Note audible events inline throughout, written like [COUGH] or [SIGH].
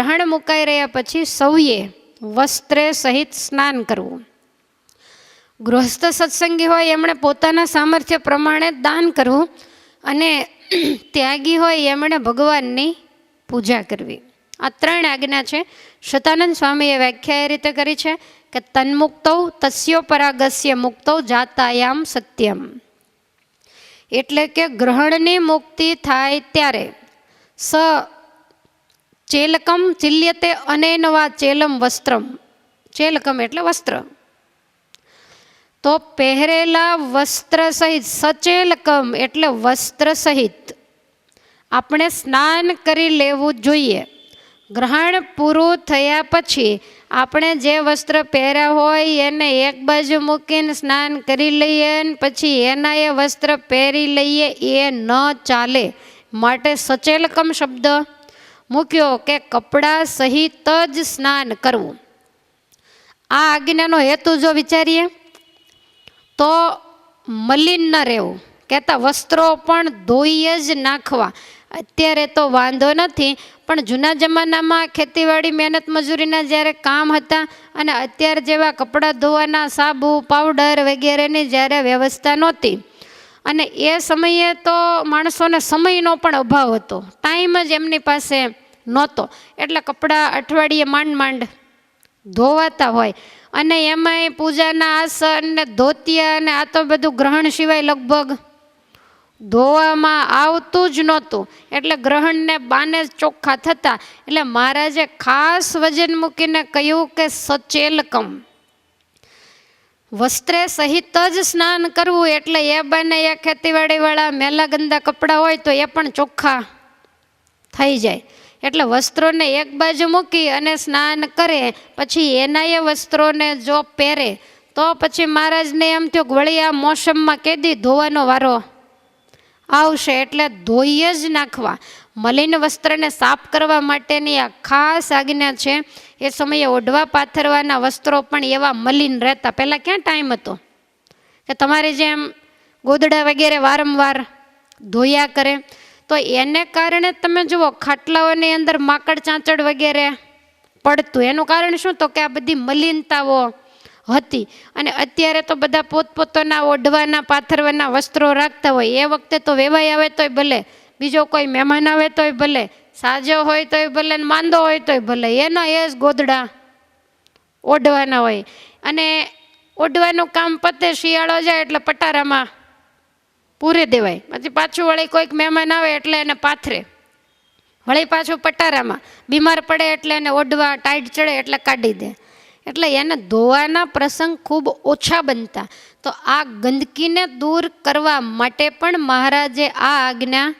ગ્રહણ મુકાઈ રહ્યા પછી સૌએ વસ્ત્રે સહિત સ્નાન કરવું. ગૃહસ્થ સત્સંગી હોય એમણે પોતાના સામર્થ્ય પ્રમાણે દાન કરવું અને [CLEARS THROAT] ત્યાગી હોય એમણે ભગવાનની પૂજા કરવી. આ ત્રણ આજ્ઞા છે. શતાનંદ સ્વામીએ વ્યાખ્યા એ રીતે કરી છે કે તન્મુક્તૌ તસ્યોપરાગસ્ય મુક્તૌ જાતાયામ સત્યમ. એટલે કે ગ્રહણની મુક્તિ થાય ત્યારે સ ચેલકમ ચિલ્યતે અનેનવા ચેલમ વસ્ત્રમ. ચેલકમ એટલે વસ્ત્ર. તો પહેરેલા વસ્ત્ર સહિત સચેલકમ એટલે વસ્ત્ર સહિત. આપણે સ્નાન કરી લેવું જોઈએ. ગ્રહણ પૂરું થયા પછી આપણે જે વસ્ત્ર પહેર્યા હોય એને એક બાજુ મૂકીને સ્નાન કરી લઈએ ને પછી એના એ વસ્ત્ર પહેરી લઈએ, એ ન ચાલે. માટે સચેલકમ શબ્દ. મૂક્યો કે કપડાં સહિત જ સ્નાન કરવું. આ આજ્ઞાનો હેતુ જો વિચારીએ, તો મલિન ન રહેવું. કહેતા વસ્ત્રો પણ ધોઈએ જ નાખવા. અત્યારે તો વાંધો નથી, પણ જૂના જમાનામાં ખેતીવાડી, મહેનત મજૂરીના જ્યારે કામ હતા અને અત્યારે જેવા કપડાં ધોવાના સાબુ, પાવડર વગેરેની જ્યારે વ્યવસ્થા નહોતી અને એ સમયે તો માણસોને સમયનો પણ અભાવ હતો. ટાઈમ જ એમની પાસે નહોતો. એટલે કપડાં અઠવાડિયે માંડ માંડ ધોવાતા હોય. અને એમાંય પૂજાના આસન ને ધોતિયા અને આ તો બધું ગ્રહણ સિવાય લગભગ ધોવામાં આવતું જ નહોતું. એટલે ગ્રહણને બાને ચોખ્ખા થતા. એટલે મહારાજે ખાસ વજન મૂકીને કહ્યું કે સચેલકમ. વસ્ત્રે સહિત જ સ્નાન કરવું એટલે એ બાને એ ખેતીવાડીવાળા મેલા ગંદા કપડાં હોય તો એ પણ ચોખ્ખા થઈ જાય. એટલે વસ્ત્રોને એક બાજુ મૂકી અને સ્નાન કરે, પછી એના એ વસ્ત્રોને જો પહેરે, તો પછી મહારાજને એમ થયું વળી આ મોસમમાં કેદી ધોવાનો વારો આવશે એટલે ધોઈ જ નાખવા. મલિન વસ્ત્રને સાફ કરવા માટેની આ ખાસ આજ્ઞા છે. એ સમયે ઓઢવા પાથરવાના વસ્ત્રો પણ એવા મલિન રહેતા. પહેલાં ક્યાં ટાઈમ હતો? કે તમારે જેમ ગોદડા વગેરે વારંવાર ધોયા કરે, તો એને કારણે તમે જુઓ, ખાટલાઓની અંદર માકડ ચાંચડ વગેરે પડતું. એનું કારણ શું તો કે આ બધી મલિનતાઓ હતી. અને અત્યારે તો બધા પોતપોતાના ઓઢવાના, પાથરવાના વસ્ત્રો રાખતા હોય. એ વખતે તો વેવાઈ આવે તોય ભલે. બીજો કોઈ મહેમાન આવે તોય ભલે, સાજો હોય તોય ભલે ને માંદો હોય તોય ભલે, એના એ જ ગોદડા ઓઢવાના હોય. અને ઓઢવાનું કામ પતે, શિયાળો જાય એટલે પટારામાં પૂરે દેવાય. પછી પાછું વળી કોઈક મહેમાન આવે એટલે એને પાથરે. વળી પાછું પટારામાં. બીમાર પડે એટલે એને ઓઢવા, ટાઈટ ચડે એટલે કાઢી દે. એટલે એને ધોવાના પ્રસંગ ખૂબ ઓછા બનતા. તો આ ગંદકીને દૂર કરવા માટે પણ મહારાજે આ આજ્ઞા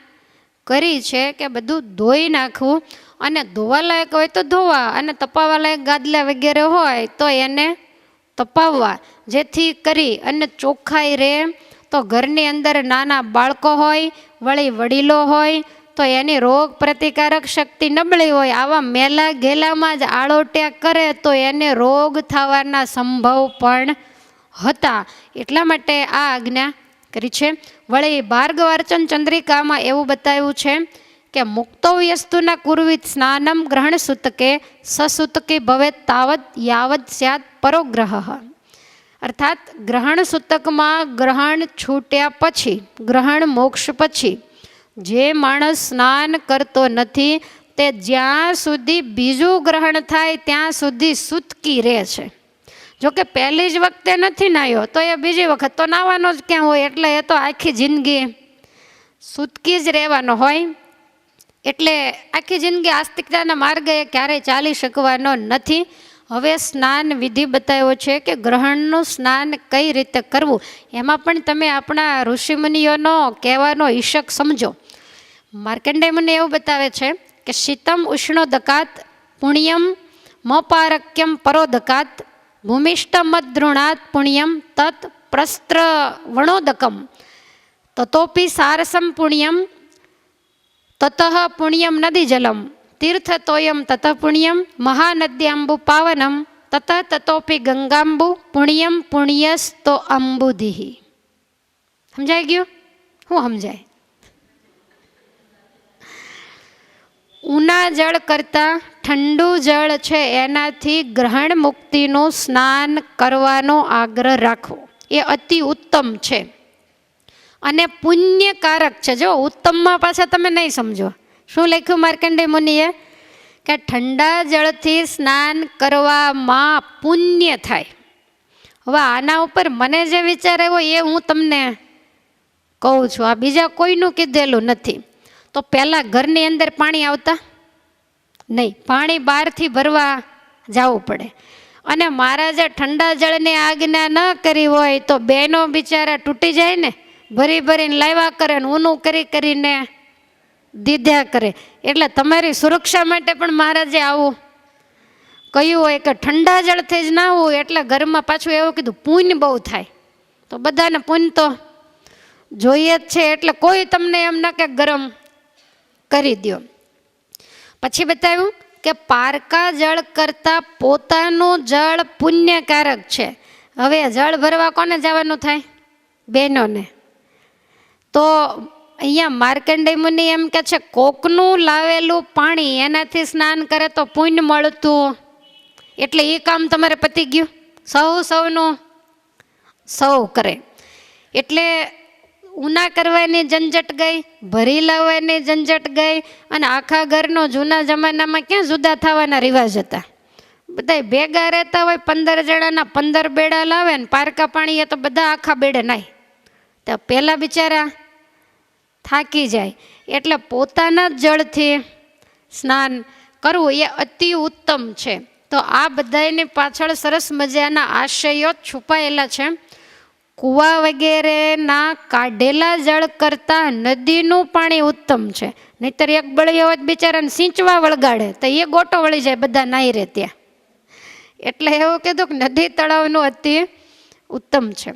કરી છે કે બધું ધોઈ નાખવું અને ધોવા લાયક હોય તો ધોવા અને તપાવવા લાયક ગાદલા વગેરે હોય તો એને તપાવવા. જેથી કરી અને ચોખ્ખાઈ રહે તો ઘરની અંદર નાના બાળકો હોય, વળી વડીલો હોય તો એની રોગ પ્રતિકારક શક્તિ નબળી હોય. આવા મેલા ગેલામાં જ આળોટ્યા કરે તો એને રોગ થવાના સંભવ પણ હતા. એટલા માટે આ આજ્ઞા કરી છે. વળી ભાર્ગવાર્ચન ચંદ્રિકામાં એવું બતાવ્યું છે કે મુક્તો વ્યસ્તુના કુર્વિત સ્નાનમ ગ્રહણ સૂતકે સસૂતકે ભવે તાવત યાવત સ્યાત પરોગ્રહ. અર્થાત ગ્રહણ સૂતકમાં ગ્રહણ છૂટ્યા પછી, ગ્રહણ મોક્ષ પછી, જે માણસ સ્નાન કરતો નથી તે જ્યાં સુધી બીજું ગ્રહણ થાય ત્યાં સુધી સૂતકી રહે છે. જો કે પહેલી જ વખતે નથી નાહ્યો તો એ બીજી વખત. તો નાવાનો જ ક્યાં હોય? એટલે એ તો આખી જિંદગી સૂતકી જ રહેવાનો હોય. એટલે આખી જિંદગી આસ્તિકતાના માર્ગે ક્યારેય ચાલી શકવાનો નથી. હવે સ્નાન વિધિ બતાવ્યો છે કે ગ્રહણનું સ્નાન કઈ રીતે કરવું? એમાં પણ તમે આપણા ઋષિમુનિઓનો કહેવાનો ઈશક સમજો. માર્કંડે મને એવું બતાવે છે કે શીતમ ઉષ્ણો દકાત પુણ્યમ મપારક્યમ પરોદકાત ભૂમિષ્ઠમદ્રુણાત પુણ્યમ તત પ્રસ્ત્ર વણોદકમ તતોપી સારસમ પુણ્યમ તત પુણ્યમ નદી જલમ તીર્થતોયમ તત પુણ્યમ મહાનદ્યાંબુ પાવનમ તત તતોપી ગંગાંબુ પુણ્યમ પુણ્યસ્તો અંબુધિ સમજાઈ ગયું હું સમજાય ઉના જળ કરતાં ઠંડુ જળ છે, એનાથી ગ્રહણ મુક્તિનું સ્નાન કરવાનો આગ્રહ રાખવો. એ અતિ ઉત્તમ છે. અને પુણ્યકારક છે. જો, ઉત્તમમાં પાછા તમે નહીં સમજો. શું લખ્યું માર્કંડે મુનિએ? કે ઠંડા જળથી સ્નાન કરવામાં પુણ્ય થાય. હવે આના ઉપર મને જે વિચાર આવ્યો એ હું તમને કહું છું. આ બીજા કોઈનું કીધેલું નથી. તો પહેલાં ઘરની અંદર પાણી આવતા? નહીં, પાણી બહારથી ભરવા જવું પડે. અને મહારાજે ઠંડા જળની આજ્ઞા ન કરી હોય તો બહેનો બિચારા તૂટી જાય ને, ભરી ભરીને લાવ્યા કરે ને ઊનું કરી કરીને દીધા કરે. એટલે તમારી સુરક્ષા માટે પણ મહારાજે આવું કહ્યું હોય કે ઠંડા જળથી જ ના હોય, એટલે ઘરમાં પાછું એવું કીધું, પૂન બહુ થાય. તો બધાને પૂન તો જોઈએ જ છે, એટલે કોઈ તમને એમ ન કે ગરમ કરી દો પછી બતાવ્યું કે પારકા જળ કરતાં પોતાનું જળ પુણ્યકારક છે. હવે જળ ભરવા કોને જવાનું થાય? બહેનોને. તો અહીંયા માર્કંડેય મુનિ એમ કે છે, કોકનું લાવેલું પાણી એનાથી સ્નાન કરે તો પુણ્ય મળતું. એટલે એ કામ તમારે પતી ગયું? સૌ સૌનું? સૌ કરે. એટલે ઉના કરવાની ઝંઝટ ગઈ, ભરી લાવવાની ઝંઝટ ગઈ અને આખા ઘરનો જૂના જમાનામાં ક્યાં જુદા થવાના રિવાજ હતા? બધા ભેગા રહેતા હોય, પંદર જણાના પંદર બેડા લાવે ને પારકા પાણી એ તો બધા આખા બેડે નાય. તો પહેલાં બિચારા થાકી જાય. એટલે પોતાના જ જળથી સ્નાન કરવું એ અતિ ઉત્તમ છે. તો આ બધાની પાછળ સરસ મજાના આશયો છુપાયેલા છે. કૂવા વગેરેના કાઢેલા જળ કરતાં નદીનું પાણી ઉત્તમ છે. નહીતર એક બળીઓ હોય બિચારાને સિંચવા વળગાડે, તો એ ગોટો વળી જાય, બધા નાહી રહે ત્યાં. એટલે એવું કીધું કે નદી તળાવનું અતિ ઉત્તમ છે.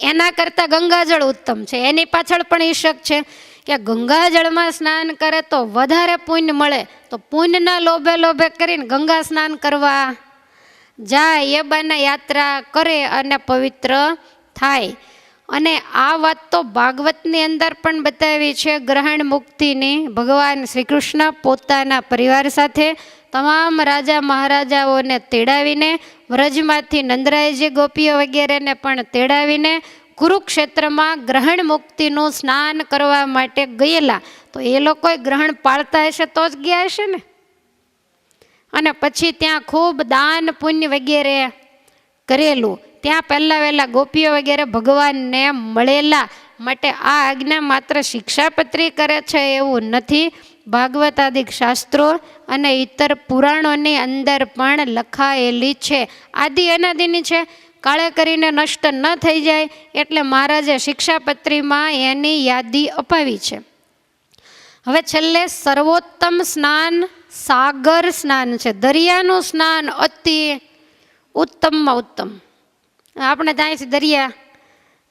એના કરતાં ગંગાજળ ઉત્તમ છે. એની પાછળ પણ ઈશક શક છે કે ગંગાજળમાં સ્નાન કરે તો વધારે પુણ્ય મળે. તો પુણ્યના લોભે લોભે કરીને ગંગા સ્નાન કરવા જાય, એ બાને યાત્રા કરે અને પવિત્ર થાય. અને આ વાત તો ભાગવતની અંદર પણ બતાવી છે, ગ્રહણ મુક્તિની. ભગવાન શ્રી કૃષ્ણ પોતાના પરિવાર સાથે તમામ રાજા મહારાજાઓને તેડાવીને, વ્રજમાંથી નંદરાયજી ગોપીઓ વગેરેને પણ તેડાવીને, કુરુક્ષેત્રમાં ગ્રહણ મુક્તિનું સ્નાન કરવા માટે ગયેલા. તો એ લોકોએ ગ્રહણ પાળતા હશે તો જ ગયા હશે ને? અને પછી ત્યાં ખૂબ દાન પુણ્ય વગેરે કરેલું. ત્યાં પહેલાં વહેલાં ગોપીઓ વગેરે ભગવાનને મળેલા માટે આ આજ્ઞા માત્ર શિક્ષાપત્રી કરે છે એવું નથી. ભાગવતાદિક શાસ્ત્રો અને ઇતર પુરાણોની અંદર પણ લખાયેલી છે. આદિ અનાદિની છે. કાળે કરીને નષ્ટ ન થઈ જાય એટલે મહારાજે શિક્ષાપત્રીમાં એની યાદી અપાવી છે. હવે છેલ્લે સર્વોત્તમ સ્નાન સાગર સ્નાન છે. દરિયાનું સ્નાન અતિ ઉત્તમમાં ઉત્તમ. આપણે ત્યાં છે દરિયા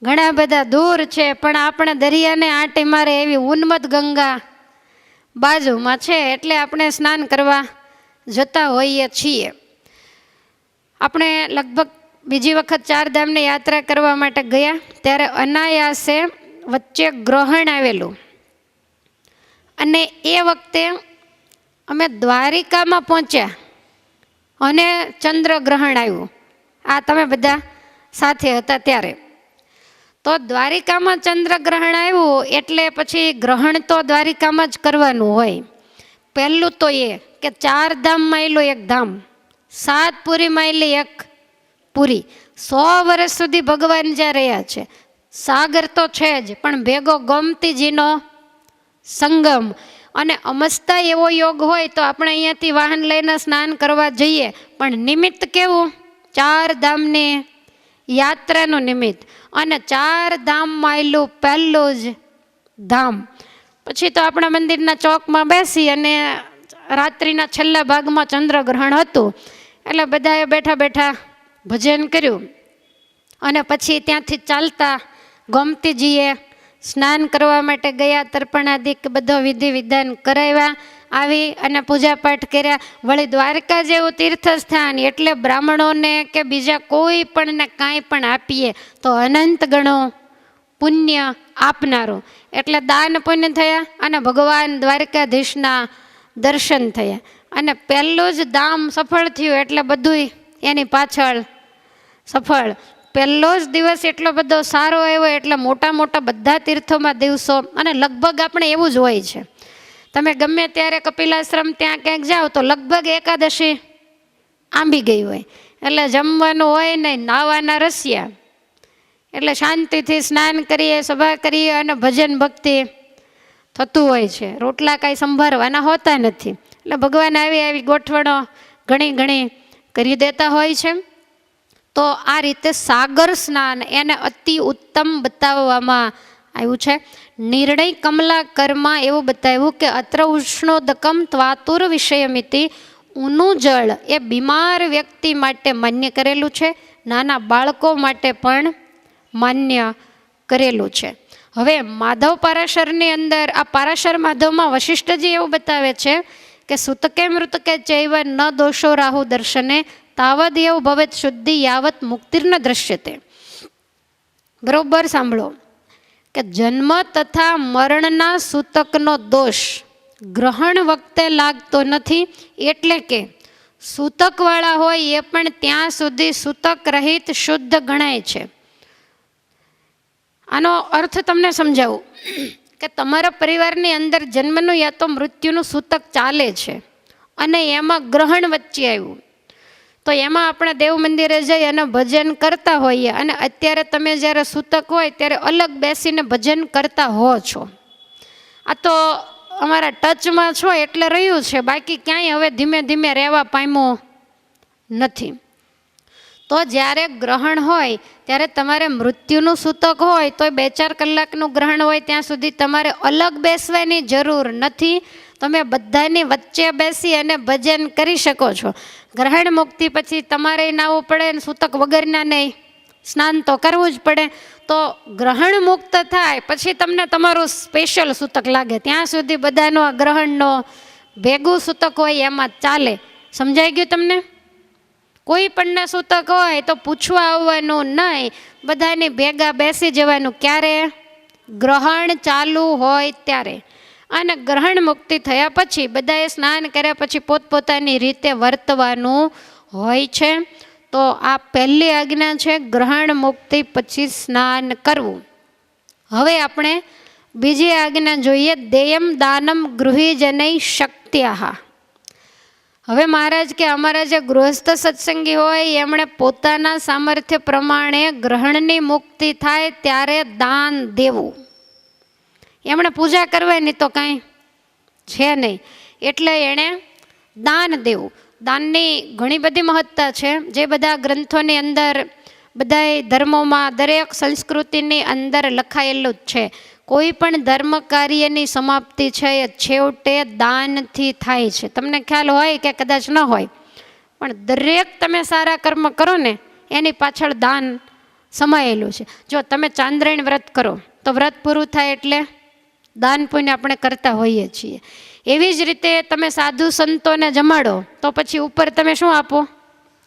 ઘણા બધા દૂર છે, પણ આપણે દરિયાને આંટે મારે એવી ઉન્મત ગંગા બાજુમાં છે, એટલે આપણે સ્નાન કરવા જતા હોઈએ છીએ. આપણે લગભગ બીજી વખત ચારધામની યાત્રા કરવા માટે ગયા, ત્યારે અનાયાસે વચ્ચે ગ્રહણ આવેલું. અને એ વખતે અમે દ્વારિકામાં પહોંચ્યા અને ચંદ્રગ્રહણ આવ્યું. આ તમે બધા સાથે હતા ત્યારે. તો દ્વારિકામાં ચંદ્રગ્રહણ આવ્યું એટલે પછી ગ્રહણ તો દ્વારિકામાં જ કરવાનું હોય. પહેલું તો એ કે ચાર ધામમાં એલું એક ધામ, સાત પુરીમાં એલી એક પુરી. સો વર્ષ સુધી ભગવાન જ્યાં રહ્યા છે. સાગર તો છે જ, પણ ભેગો ગમતીજીનો સંગમ. અને અમસ્તા એવો યોગ હોય તો આપણે અહીંયાથી વાહન લઈને સ્નાન કરવા જઈએ. પણ નિમિત્ત કેવું? ચાર ધામની યાત્રાનું નિમિત્ત. અને ચાર ધામમાં આવેલું પહેલું જ ધામ. પછી તો આપણા મંદિરના ચોકમાં બેસી અને રાત્રિના છેલ્લા ભાગમાં ચંદ્રગ્રહણ હતું. એટલે બધાએ બેઠા બેઠા ભજન કર્યું. અને પછી ત્યાંથી ચાલતા ગોમતીજીએ સ્નાન કરવા માટે ગયા તર્પણાદિક બધો વિધિ વિધાન કરાવ્યા. આવી અને પૂજાપાઠ કર્યા. વળી દ્વારકા જેવું તીર્થસ્થાન એટલે બ્રાહ્મણોને કે બીજા કોઈ પણને કાંઈ પણ આપીએ તો અનંત ગણો પુણ્ય આપનારું. એટલે દાન પુણ્ય થયા અને ભગવાન દ્વારકાધીશના દર્શન થયા. અને પહેલું જ દામ સફળ થયું એટલે બધુંય એની પાછળ સફળ. પહેલો જ દિવસ એટલો બધો સારો આવ્યો એટલે મોટા મોટા બધા તીર્થોમાં દિવસો અને લગભગ આપણે એવું જ હોય છે. તમે ગમે ત્યારે કપિલાશ્રમ ત્યાં ક્યાંક જાઓ તો લગભગ એકાદશી આંબી ગઈ હોય. એટલે જમવાનું હોય નહીં નાવાના રસિયા. એટલે શાંતિથી સ્નાન કરીએ, સભા કરીએ અને ભજન ભક્તિ થતું હોય છે. રોટલા કાંઈ સંભાળવાના હોતા નથી. એટલે ભગવાન આવી આવી ગોઠવણો ઘણી ઘણી કરી દેતા હોય છે. તો આ રીતે સાગર સ્નાન એને અતિ ઉત્તમ બતાવવામાં આવ્યું છે. નિર્ણય કમલા કરમાં એવું બતાવ્યું કે અત્ર ઉષ્ણોદકમ ત્વાતુર વિષયમિતિ. ઊનું જળ એ બીમાર વ્યક્તિ માટે માન્ય કરેલું છે. નાના બાળકો માટે પણ માન્ય કરેલું છે. હવે માધવ પારાશરની અંદર આ પારાશર માધવમાં વશિષ્ઠજી એવું બતાવે છે કે સુતકે મૃતકે ચૈવ ન દોષો રાહુ દર્શને. તાવદ એવું ભવેત શુદ્ધિ યાવત મુક્તિર્ન દ્રશ્યતે. બરોબર સાંભળો. કે જન્મ તથા મરણના સૂતકનો દોષ ગ્રહણ વખતે લાગતો નથી એટલે કે સૂતકવાળા હોય એ પણ ત્યાં સુધી સૂતક રહિત શુદ્ધ ગણાય છે. આનો અર્થ તમને સમજાવું કે તમારા પરિવારની અંદર જન્મનું યા તો મૃત્યુનું સૂતક ચાલે છે અને એમાં ગ્રહણ વચ્ચે આવ્યું. તો એમાં આપણે દેવ મંદિરે જઈ અને ભજન કરતા હોઈએ. અને અત્યારે તમે જ્યારે સૂતક હોય ત્યારે અલગ બેસીને ભજન કરતા હો છો. આ તો અમારા ટચમાં છો એટલે રહ્યું છે. બાકી ક્યાંય હવે ધીમે ધીમે રહેવા પામ્યો નથી. તો જ્યારે ગ્રહણ હોય, ત્યારે તમારે મૃત્યુનું સૂતક હોય તો બે ચાર કલાકનું ગ્રહણ હોય, ત્યાં સુધી તમારે અલગ બેસવાની જરૂર નથી. તમે બધાની વચ્ચે બેસી અને ભજન કરી શકો છો. ગ્રહણ મુક્તિ પછી તમારે નાવું પડે ને સૂતક વગરના નહીં. સ્નાન તો કરવું જ પડે. તો ગ્રહણ મુક્ત થાય, પછી તમને તમારું સ્પેશિયલ સૂતક લાગે. ત્યાં સુધી બધાનો આ ગ્રહણનો ભેગું સૂતક હોય એમાં ચાલે. સમજાઈ ગયું તમને? કોઈ પણને સૂતક હોય તો પૂછવા આવવાનું નહીં. બધાની ભેગા બેસી જવાનું. ક્યારે? ગ્રહણ ચાલુ હોય ત્યારે. અને ગ્રહણ મુક્તિ થયા પછી બધાએ સ્નાન કર્યા પછી પોતપોતાની રીતે વર્તવાનું હોય છે. તો આ પહેલી આજ્ઞા છે, ગ્રહણ મુક્તિ પછી સ્નાન કરવું. હવે આપણે બીજી આજ્ઞા જોઈએ, દેયમ દાનમ ગૃહિજનૈ શક્ત્યાહા. હવે મહારાજ કે અમારા જે ગૃહસ્થ સત્સંગી હોય, એમણે પોતાના સામર્થ્ય પ્રમાણે ગ્રહણની મુક્તિ થાય ત્યારે દાન દેવું. એમણે પૂજા કરવાની તો કાંઈ છે નહીં. એટલે એણે દાન દેવું. દાનની ઘણી બધી મહત્તા છે. જે બધા ગ્રંથોની અંદર, બધાય ધર્મોમાં, દરેક સંસ્કૃતિની અંદર લખાયેલું જ છે. કોઈ પણ ધર્મ કાર્યની સમાપ્તિ છે, એ છેવટે દાનથી થાય છે. તમને ખ્યાલ હોય કે કદાચ ન હોય, પણ દરેક તમે સારા કર્મ કરો ને, એની પાછળ દાન સમાયેલું છે. જો તમે ચાંદ્રાયણ વ્રત કરો, તો વ્રત પૂરું થાય એટલે દાન પુણ્ય આપણે કરતા હોઈએ છીએ. એવી જ રીતે તમે સાધુ સંતોને જમાડો, તો પછી ઉપર તમે શું આપો?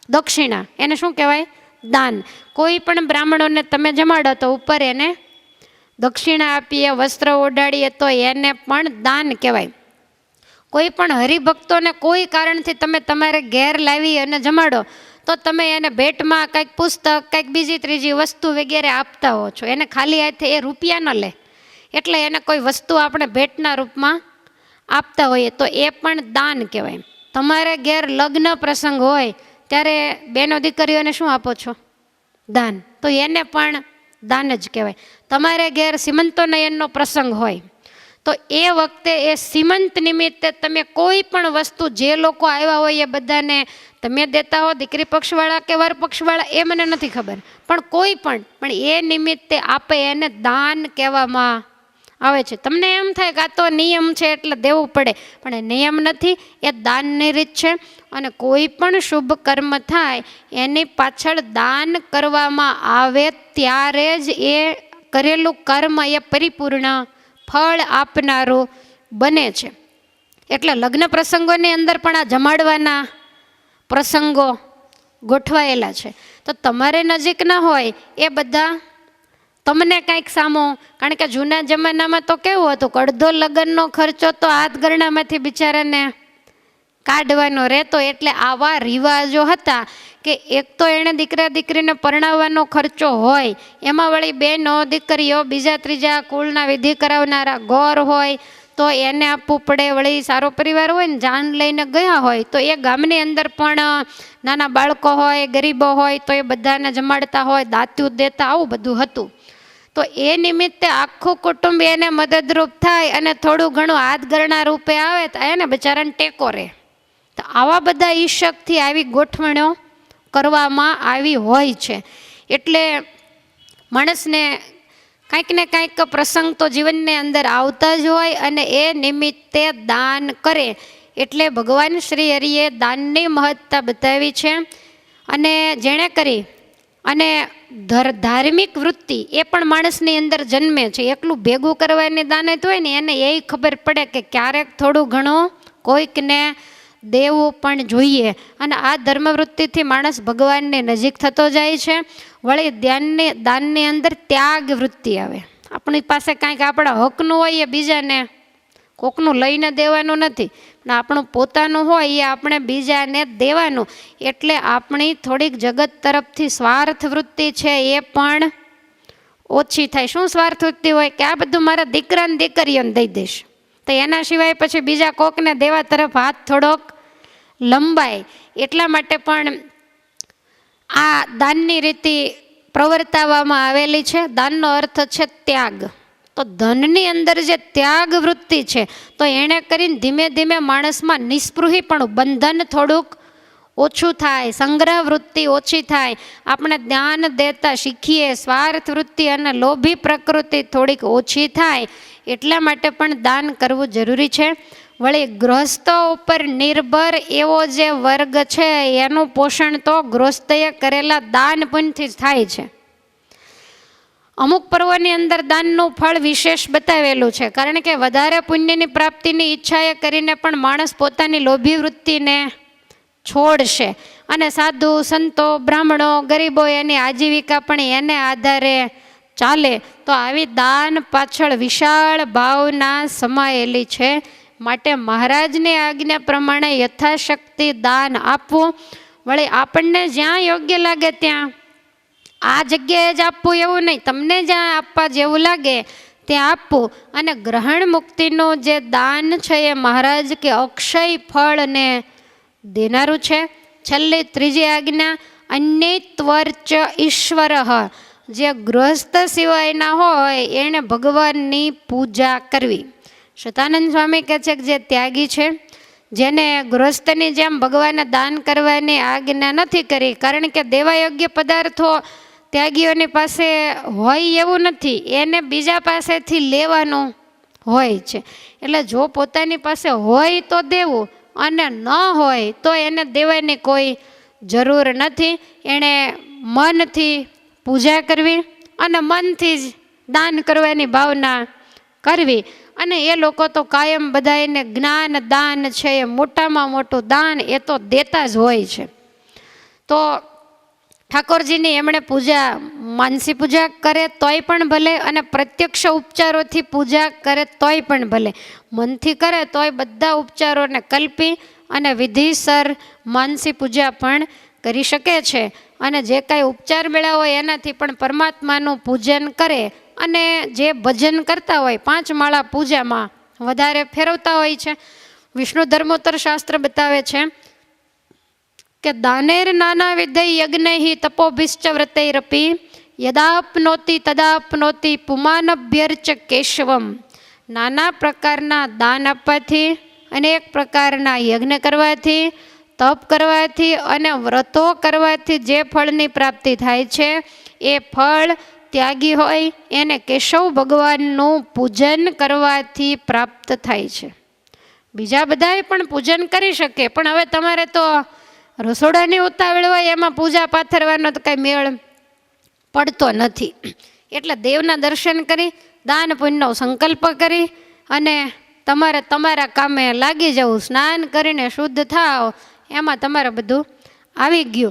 દક્ષિણા. એને શું કહેવાય? દાન. કોઈ પણ બ્રાહ્મણોને તમે જમાડો, તો ઉપર એને દક્ષિણા આપીએ, વસ્ત્ર ઓઢાડીએ, તો એને પણ દાન કહેવાય. કોઈ પણ હરિભક્તોને કોઈ કારણથી તમે તમારે ઘેર લાવી અને જમાડો, તો તમે એને ભેટમાં કંઈક પુસ્તક, કંઈક બીજી ત્રીજી વસ્તુ વગેરે આપતા હો છો. એને ખાલી હાથે એ રૂપિયા ન લે. એટલે એને કોઈ વસ્તુ આપણે ભેટના રૂપમાં આપતા હોઈએ તો એ પણ દાન કહેવાય. તમારે ઘેર લગ્ન પ્રસંગ હોય, ત્યારે બેનો દીકરીઓને શું આપો છો? દાન. તો એને પણ દાન જ કહેવાય. તમારે ઘેર સિમંતો નયનનો પ્રસંગ હોય, તો એ વખતે એ સીમંત નિમિત્તે તમે કોઈ પણ વસ્તુ જે લોકો આવ્યા હોય એ બધાને તમે દેતા હો, દીકરી પક્ષવાળા કે વર પક્ષવાળા, એ મને નથી ખબર. પણ કોઈ પણ પણ એ નિમિત્તે આપે એને દાન કહેવામાં આવે છે. તમને એમ થાય કે આ તો નિયમ છે એટલે દેવું પડે. પણ એ નિયમ નથી, એ દાનની રીત છે. અને કોઈ પણ શુભ કર્મ થાય, એની પાછળ દાન કરવામાં આવે ત્યારે જ એ કરેલું કર્મ એ પરિપૂર્ણ ફળ આપનારું બને છે. એટલે લગ્ન પ્રસંગોની અંદર પણ આ જમાડવાના પ્રસંગો ગોઠવાયેલા છે. તો તમારે નજીકના હોય એ બધા તમને કાંઈક સામો, કારણ કે જૂના જમાનામાં તો કેવું હતું કડધો લગ્નનો ખર્ચો તો હાથ ગરણામાંથી બિચારાને કાઢવાનો રહેતો. એટલે આવા રિવાજો હતા કે એક તો એણે દીકરા દીકરીને પરણાવવાનો ખર્ચો હોય, એમાં વળી બહેનો દીકરીઓ, બીજા ત્રીજા કુળના વિધિ કરાવનારા ગોર હોય, તો એને આપવું પડે. વળી સારો પરિવાર હોય ને, જાન લઈને ગયા હોય, તો એ ગામની અંદર પણ, નાના બાળકો હોય, ગરીબો હોય, તો એ બધાને જમાડતા હોય, દાત્યું દેતા આવું બધું હતું. તો એ નિમિત્તે આખું કુટુંબ એને મદદરૂપ થાય અને થોડું ઘણું હાથ ગરણા રૂપે આવે તો એને બચારાને ટેકો રહે. તો આવા બધા ઈશકથી આવી ગોઠવણો કરવામાં આવી હોય છે. એટલે માણસને કાંઈક ને કાંઈક પ્રસંગ તો જીવનની અંદર આવતા જ હોય અને એ નિમિત્તે દાન કરે. એટલે ભગવાન શ્રી હરિએ દાનની મહત્તા બતાવી છે. અને જેણે કરી અને ધર, ધાર્મિક વૃત્તિ એ પણ માણસની અંદર જન્મે છે. એકલું ભેગું કરવાની દાનત હોય ને એને એ ખબર પડે કે ક્યારેક થોડું ઘણું કોઈકને દેવું પણ જોઈએ. અને આ ધર્મવૃત્તિથી માણસ ભગવાનની નજીક થતો જાય છે. વળી ધ્યાનની, દાનની અંદર ત્યાગ વૃત્તિ આવે. આપણી પાસે કાંઈક આપણા હકનું હોય એ બીજાને કોકનું લઈને દેવાનું નથી. પણ આપણું પોતાનું હોય એ આપણે બીજાને દેવાનું. એટલે આપણી થોડીક જગત તરફથી સ્વાર્થ વૃત્તિ છે એ પણ ઓછી થાય. શું સ્વાર્થ વૃત્તિ હોય? કે આ બધું મારા દીકરાને દીકરીઓને દઈ દઈશ. તો એના સિવાય પછી બીજા કોકને દેવા તરફ હાથ થોડોક લંબાય. એટલા માટે પણ આ દાનની રીતિ પ્રવર્તાવવામાં આવેલી છે. દાનનો અર્થ છે ત્યાગ. તો ધનની અંદર જે ત્યાગ વૃત્તિ છે, તો એણે કરીને ધીમે ધીમે માણસમાં નિષ્પૃહી પણ બંધન થોડુંક ઓછું થાય, સંગ્રહ વૃત્તિ ઓછી થાય. આપણે ધ્યાન દેતા શીખીએ, સ્વાર્થ વૃત્તિ અને લોભી પ્રકૃતિ થોડીક ઓછી થાય. એટલા માટે પણ દાન કરવું જરૂરી છે. વળી ગૃહસ્થો ઉપર નિર્ભર એવો જે વર્ગ છે, એનું પોષણ તો ગૃહસ્થએ કરેલા દાન પુણ્યથી જ થાય છે. અમુક પર્વની અંદર દાનનું ફળ વિશેષ બતાવેલું છે. કારણ કે વધારે પુણ્યની પ્રાપ્તિની ઈચ્છાએ કરીને પણ માણસ પોતાની લોભી વૃત્તિને છોડશે. અને સાધુ, સંતો, બ્રાહ્મણો, ગરીબો એની આજીવિકા પણ એને આધારે ચાલે. તો આવી દાન પાછળ વિશાળ ભાવના સમાયેલી છે. માટે મહારાજની આજ્ઞા પ્રમાણે યથાશક્તિ દાન આપવું. વળી આપણને જ્યાં યોગ્ય લાગે ત્યાં આ જગ્યાએ જ આપવું એવું નહીં. તમને જ્યાં આપવા જેવું લાગે ત્યાં આપવું. અને ગ્રહણ મુક્તિનું જે દાન છે એ મહારાજ કે અક્ષય ફળને દેનારું છે. છેલ્લી ત્રીજી આજ્ઞા, અન્યત્વર્ચ ઈશ્વર. જે ગૃહસ્થ સિવાયના હોય, એણે ભગવાનની પૂજા કરવી. શતાનંદ સ્વામી કહે છે કે જે ત્યાગી છે, જેને ગૃહસ્થની જેમ ભગવાનને દાન કરવાની આજ્ઞા નથી કરી, કારણ કે દેવાયોગ્ય પદાર્થો ત્યાગીઓની પાસે હોય એવું નથી, એને બીજા પાસેથી લેવાનું હોય છે. એટલે જો પોતાની પાસે હોય તો દેવું, અને ન હોય તો એને દેવાની કોઈ જરૂર નથી. એણે મનથી પૂજા કરવી અને મનથી જ દાન કરવાની ભાવના કરવી. અને એ લોકો તો કાયમ બધાને જ્ઞાન, દાન છે, એ મોટામાં મોટું દાન એ તો દેતા જ હોય છે. તો ઠાકોરજીની એમણે પૂજા, માનસી પૂજા કરે તોય પણ ભલે અને પ્રત્યક્ષ ઉપચારોથી પૂજા કરે તોય પણ ભલે. મનથી કરે તોય બધા ઉપચારોને કલ્પી અને વિધિસર માનસી પૂજા પણ કરી શકે છે. અને જે કાંઈ ઉપચાર મેળા હોય એનાથી પણ પરમાત્માનું પૂજન કરે અને જે ભજન કરતા હોય, પાંચ માળા પૂજામાં વધારે ફેરવતા હોય છે. વિષ્ણુ ધર્મોત્તર શાસ્ત્ર બતાવે છે કે દાનેર નાના વિધય યજ્ઞ તપોભિશ્ચ વ્રતૈરપી, યદાપનોતી તદાપનોતી પુમાનભ્યર્ચ કેશવમ. નાના પ્રકારના દાન આપવાથી અનેક પ્રકારના યજ્ઞ કરવાથી, તપ કરવાથી અને વ્રતો કરવાથી જે ફળની પ્રાપ્તિ થાય છે, એ ફળ ત્યાગી હોય, એને કેશવ ભગવાનનું પૂજન કરવાથી પ્રાપ્ત થાય છે. બીજા બધાએ પણ પૂજન કરી શકે, પણ હવે તમારે તો રસોડાની ઉતાવળ હોય એમાં પૂજા પાથરવાનો તો કાંઈ મેળ પડતો નથી. એટલે દેવના દર્શન કરી, દાન પુણ્યનો સંકલ્પ કરી અને તમારે તમારા કામે લાગી જવું, સ્નાન કરીને શુદ્ધ થાવ એમાં તમારે બધું આવી ગયું.